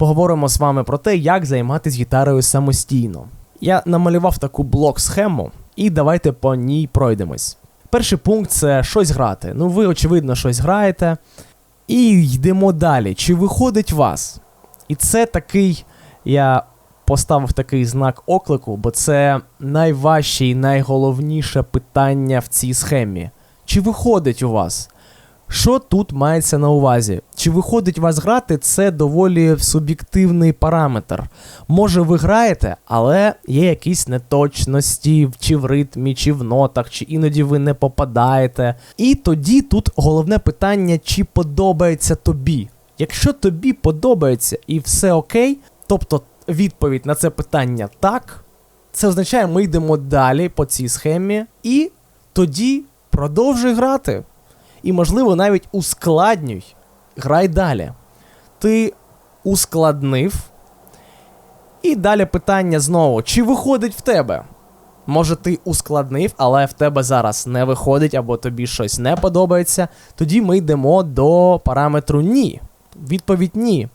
поговоримо з вами про те, як займатися гітарою самостійно. Я намалював таку блок-схему, і давайте по ній пройдемось. Перший пункт це щось грати. Ну, ви, очевидно, щось граєте. І йдемо далі. Чи виходить вас? І це такий, я поставив такий знак оклику, бо це найважче і найголовніше питання в цій схемі. Чи виходить у вас? Що тут мається на увазі? Чи виходить вас грати, це доволі суб'єктивний параметр. Може, ви граєте, але є якісь неточності, чи в ритмі, чи в нотах, чи іноді ви не попадаєте. І тоді тут головне питання, чи подобається тобі. Якщо тобі подобається і все окей, тобто відповідь на це питання так, це означає, ми йдемо далі по цій схемі, і тоді продовжуй грати. І, можливо, навіть ускладнюй. Грай далі. Ти ускладнив. І далі питання знову: чи виходить в тебе? Може, ти ускладнив, але в тебе зараз не виходить, або тобі щось не подобається. Тоді ми йдемо до параметру ні. Відповідь ні.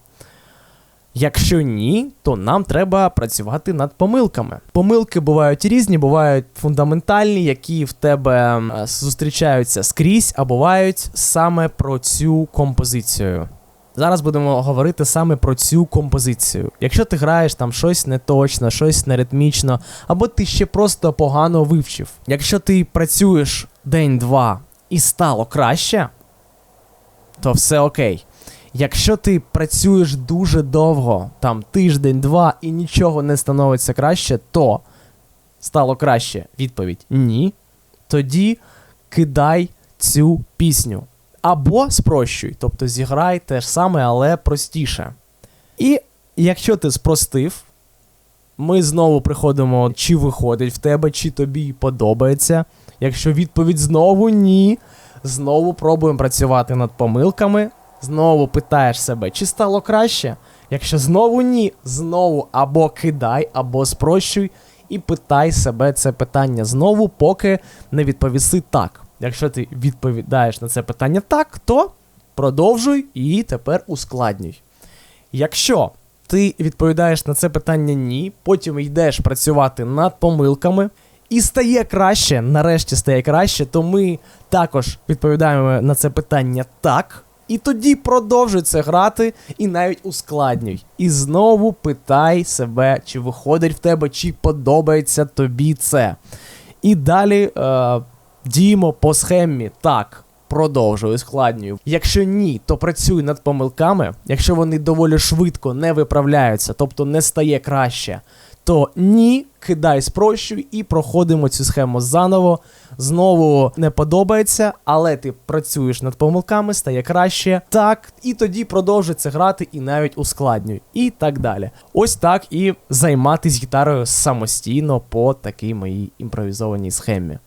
Якщо ні, то нам треба працювати над помилками. Помилки бувають різні, бувають фундаментальні, які в тебе е, зустрічаються скрізь, а бувають саме про цю композицію. Зараз будемо говорити саме про цю композицію. Якщо ти граєш там щось неточно, щось неритмічно, або ти ще просто погано вивчив. Якщо ти працюєш день-два і стало краще, то все окей. Якщо ти працюєш дуже довго, там тиждень-два, і нічого не становиться краще, то стало краще. Відповідь ні. Тоді кидай цю пісню. Або спрощуй, тобто зіграй те ж саме, але простіше. І якщо ти спростив, ми знову приходимо, чи виходить в тебе, чи тобі подобається. Якщо відповідь знову ні, знову пробуємо працювати над помилками. Знову питаєш себе, чи стало краще? Якщо знову ні, знову або кидай, або спрощуй, і питай себе це питання знову, поки не відповіси так. Якщо ти відповідаєш на це питання так, то продовжуй і тепер ускладнюй. Якщо ти відповідаєш на це питання ні, потім йдеш працювати над помилками. І стає краще, нарешті стає краще, то ми також відповідаємо на це питання так. І тоді продовжуй це грати і навіть ускладнюй. І знову питай себе, чи виходить в тебе, чи подобається тобі це. І далі е, діємо по схемі так. Продовжуй, ускладнюю. Якщо ні, то працюй над помилками. Якщо вони доволі швидко не виправляються, тобто не стає краще, то ні, кидай спрощуй і проходимо цю схему заново. Знову не подобається, але ти працюєш над помилками, стає краще. Так, і тоді продовжується грати і навіть ускладнює, І так далі. Ось так і займатись гітарою самостійно по такій моїй імпровізованій схемі.